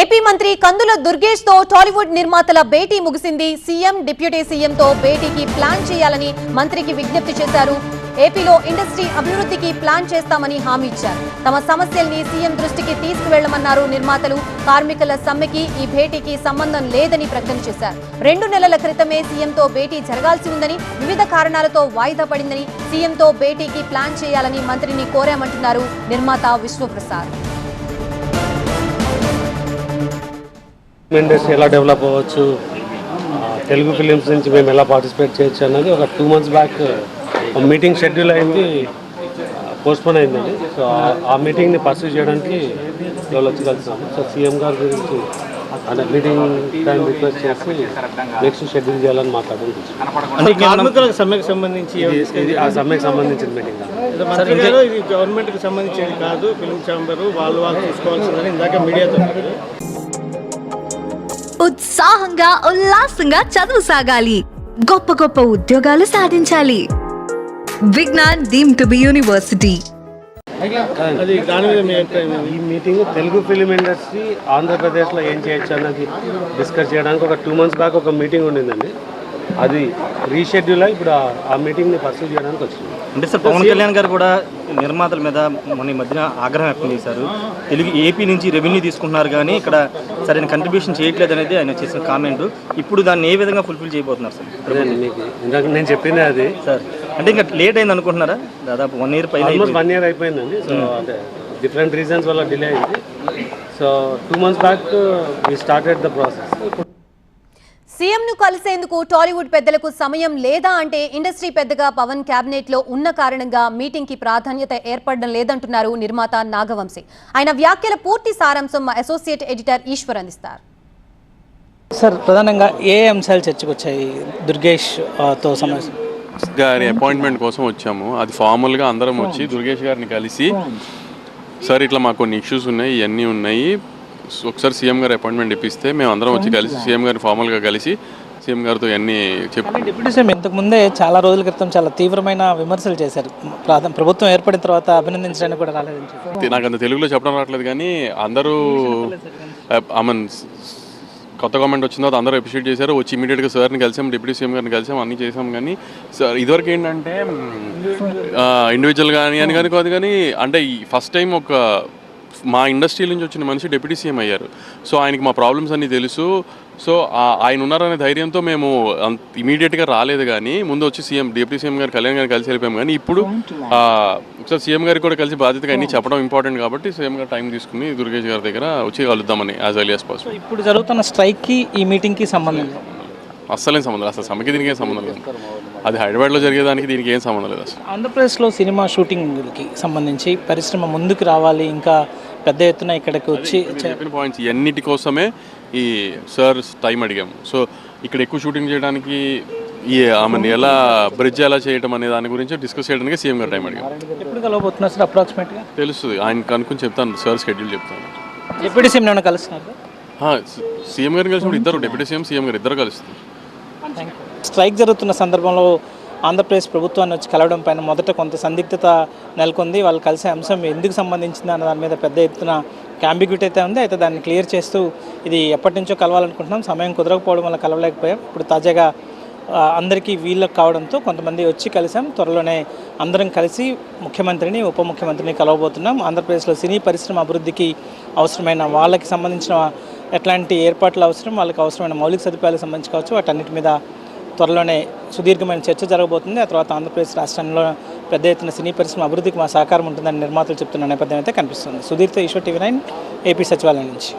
AP మంత్రి కందుల దుర్గేష్తో టాలీవుడ్ నిర్మాతల భేటీ ముగిసింది. సీఎం డిప్యూటీ సీఎంతో భేటీకి ప్లాన్ చేయాలని మంత్రికి విజ్ఞప్తి చేశారు. ఏపీలో ఇండస్ట్రీ అభివృద్ధికి ప్లాన్ చేస్తామని హామీ ఇచ్చారు. తమ సమస్యల్ని సీఎం దృష్టికి తీసుకువెళ్ళమన్నారు నిర్మాతలు. కార్మికుల సమ్మెకి ఈ భేటీకి సంబంధం లేదని ప్రకటన చేశారు. రెండు నెలల క్రితమే సీఎంతో భేటీ జరగాల్సి ఉందని వివిధ కారణాలతో వాయిదా పడిందని సీఎంతో భేటీకి ప్లాన్ చేయాలని మంత్రిని కోరామంటున్నారు నిర్మాత విష్ణుప్రసాద్. ఇండస్ట్రీ ఎలా డెవలప్ అవ్వచ్చు? తెలుగు ఫిలిమ్స్ నుంచి మేము ఎలా పార్టిసిపేట్ చేయొచ్చు అన్నది ఒక two months back meeting schedule అయింది పోస్ట్పోన్ అయిందండి సో ఆ- మీటింగ్ని పర్సూ చేయడానికి ఇవాళ వచ్చి కలిసినాము సో సీఎం గారి గురించి అంటే మీటింగ్ టైం రిక్వెస్ట్ చేసి నెక్స్ట్ షెడ్యూల్ చేయాలని కార్మికులకు సమ్మెకు సంబంధించి ఇది ఆ సమ్మెకి సంబంధించిన మీటింగ్ ఇది గవర్నమెంట్కి సంబంధించేది కాదు ఫిల్మ్ ఛాంబర్ వాళ్ళు వాళ్ళు చూసుకోవాల్సిందని ఇందాక మీడియాతో. ఉత్సాహంగా ఉల్లాసంగా చదువు సాగాలి. గొప్ప గొప్ప ఉద్యోగాలు సాధించాలి. Vignan deem to be university. అది దాని మీద మీ అభిప్రాయం ఏంటి? ఈ మీటింగ్ తెలుగు ఫిలిం ఇండస్ట్రీ ఆంధ్రప్రదేశ్లో ఏం చేయొచ్చు అన్నది డిస్కస్ చేయడానికి ఒక టూ మంత్స్ బ్యాక్ ఒక మీటింగ్ ఉండిందండి. అది రీషెడ్యూల్ అయి ఇప్పుడు ఆ- మీటింగ్ని పర్సూ చేయడానికి వచ్చింది. అంటే సార్ పవన్ కళ్యాణ్ గారు కూడా నిర్మాతల మీద మొన్న ఈ మధ్యన ఆగ్రహం వ్యక్తం చేశారు. తెలుగు ఏపీ నుంచి రెవెన్యూ తీసుకుంటున్నారు కానీ ఇక్కడ సరైన కంట్రిబ్యూషన్ చేయట్లేదు అనేది ఆయన చేసిన కామెంట్ ఇప్పుడు దాన్ని ఏ విధంగా ఫుల్ఫిల్ చేయబోతున్నారు సార్? ఇందాక నేను చెప్పింది అది. సార్ అంటే ఇంకా లేట్ అయింది అనుకుంటున్నారా? దాదాపు వన్ ఇయర్ పైన వన్ ఇయర్ అయిపోయిందండి. సో అదే డిఫరెంట్ రీజన్స్ వల్ల డిలే అయింది. So two months back we started the process సీఎంను కలిసేందుకు టాలీవుడ్ పెద్దలకు సమయం లేదా అంటే ఇండస్ట్రీ పెద్దగా పవన్ కేబినెట్లో ఉన్న కారణంగా మీటింగ్కి ప్రాధాన్యత ఏర్పడడం లేదంటున్నారు నిర్మాత నాగవంశీ. ఆయన వ్యాఖ్యల పూర్తి సారాంశం మా అసోసియేట్ ఎడిటర్ ఈశ్వర్ అందిస్తారు. సార్ ప్రధానంగా ఏ అంశాలు చర్చకు వచ్చాయి దుర్గేష్తో సమావేశం గారి అపాయింట్మెంట్ కోసం వచ్చాము. అది ఫార్మల్గా అందరం వచ్చి దుర్గేష్ గారిని కలిసి సార్ ఇట్లా మాకు కొన్ని ఇష్యూస్ ఉన్నాయి ఇవన్నీ ఉన్నాయి. ఒకసారి సీఎం గారి అపాయింట్మెంట్ ఇప్పిస్తే మేము అందరం వచ్చి కలిసి సీఎం గారిని ఫార్మల్గా కలిసి సీఎం గారితో ఇవన్నీ చెప్పి డిప్యూటీ సీఎం ఇంతకు ముందే చాలా రోజుల క్రితం చాలా తీవ్రమైన విమర్శలు చేశారు. ప్రభుత్వం ఏర్పడిన తర్వాత అభినందించడానికి కూడా రాలేదని చెప్పి. నాకు అంత తెలుగులో చెప్పడం రావట్లేదు కానీ అందరూ ఐ కొత్త గవర్నమెంట్ వచ్చిన తర్వాత అందరూ అప్రిషియేట్ చేశారు. వచ్చి ఇమీడియట్గా సార్ని కలిసాం డిప్యూటీ సీఎం గారిని కలిసాం అన్నీ చేసాం కానీ సార్ ఇదివరకు ఏంటంటే ఇండివిజువల్ కానీ అని కానీ కాదు కానీ అంటే ఈ ఫస్ట్ టైం ఒక మా ఇండస్ట్రీ నుంచి వచ్చిన మనిషి డిప్యూటీ సీఎం అయ్యారు. సో ఆయనకి మా ప్రాబ్లమ్స్ అన్నీ తెలుసు. సో ఆ- ఆయన ఉన్నారనే ధైర్యంతో మేము ఇమీడియట్గా రాలేదు కానీ ముందు వచ్చి సీఎం డిప్యూటీ సీఎం గారు కళ్యాణ్ గారిని కలిసి వెళ్ళిపోయాం కానీ ఇప్పుడు ఆ, ఒకసారి సీఎం గారికి కూడా కలిసి బాధ్యతగా అన్నీ చెప్పడం ఇంపార్టెంట్ కాబట్టి సీఎం గారు టైం తీసుకుని దుర్గేష్ గారి దగ్గర వచ్చి కలుద్దామని యాజ్ ఎర్లీ యాజ్ పాసిబుల్ ఇప్పుడు జరుగుతున్న స్ట్రైక్కి ఈ మీటింగ్కి సంబంధం లేదు. అస్సలేం సంబంధం లేదు. అసలు సమ్మెకి దీనికి ఏం సంబంధం లేదు. అది హైదరాబాద్లో జరిగేదానికి దీనికి ఏం సంబంధం లేదు అసలు. ఆంధ్రప్రదేశ్లో సినిమా షూటింగ్కి సంబంధించి పరిశ్రమ ముందుకు రావాలి ఇంకా పెద్ద ఎత్తున ఇక్కడికి వచ్చి చెప్పిన పాయింట్స్ ఎన్నిటి కోసమే ఈ సార్ టైం అడిగాము సో ఇక్కడ ఎక్కువ షూటింగ్ చేయడానికి ఈ ఆమెను ఎలా బ్రిడ్జ్ ఎలా చేయడం అనే దాని గురించి డిస్కస్ చేయడానికి సీఎం గారు టైం అడిగాము ఎప్పుడు కలవబోతున్నారు సార్ అప్రాక్సిమేట్గా తెలుస్తుంది. ఆయన కనుక్కొని చెప్తాను. సార్ షెడ్యూల్ చెప్తాను. డిప్యూటీ సీఎం కలుస్తున్నారు? సీఎం గారిని కలిసినప్పుడు ఇద్దరు డిప్యూటీ సీఎం సీఎం గారు ఇద్దరు కలుస్తారు. స్ట్రైక్ జరుగుతున్న సందర్భంలో ఆంధ్రప్రదేశ్ ప్రభుత్వాన్ని వచ్చి కలవడం పైన మొదట కొంత సందిగ్ధత నెలకొంది. వాళ్ళు కలిసే అంశం ఎందుకు సంబంధించింది అన్న దాని మీద పెద్ద ఎత్తున క్యాంబిగ్యూటీ అయితే ఉంది. అయితే దాన్ని క్లియర్ చేస్తూ ఇది ఎప్పటి నుంచో కలవాలనుకుంటున్నాం. సమయం కుదరకపోవడం వల్ల కలవలేకపోయాం. ఇప్పుడు తాజాగా అందరికీ వీళ్ళకు కావడంతో కొంతమంది వచ్చి కలిసాం. త్వరలోనే అందరం కలిసి ముఖ్యమంత్రిని ఉప ముఖ్యమంత్రిని కలవబోతున్నాం. ఆంధ్రప్రదేశ్లో సినీ పరిశ్రమ అభివృద్ధికి అవసరమైన వాళ్ళకి సంబంధించిన ఎట్లాంటి ఏర్పాట్లు అవసరం వాళ్ళకి అవసరమైన మౌలిక సదుపాయాలకు సంబంధించి కావచ్చు వాటన్నిటి మీద త్వరలోనే సుదీర్ఘమైన చర్చ జరగబోతుంది. ఆ తర్వాత ఆంధ్రప్రదేశ్ రాష్ట్రంలో పెద్ద ఎత్తున సినీ పరిశ్రమ అభివృద్ధికి మా సహకారం ఉంటుందని నిర్మాతలు చెప్తున్న నేపథ్యం అయితే కనిపిస్తుంది. సుధీర్తో ఈశ్వర్ టీవీ నైన్ ఏపీ సచివాలయం నుంచి.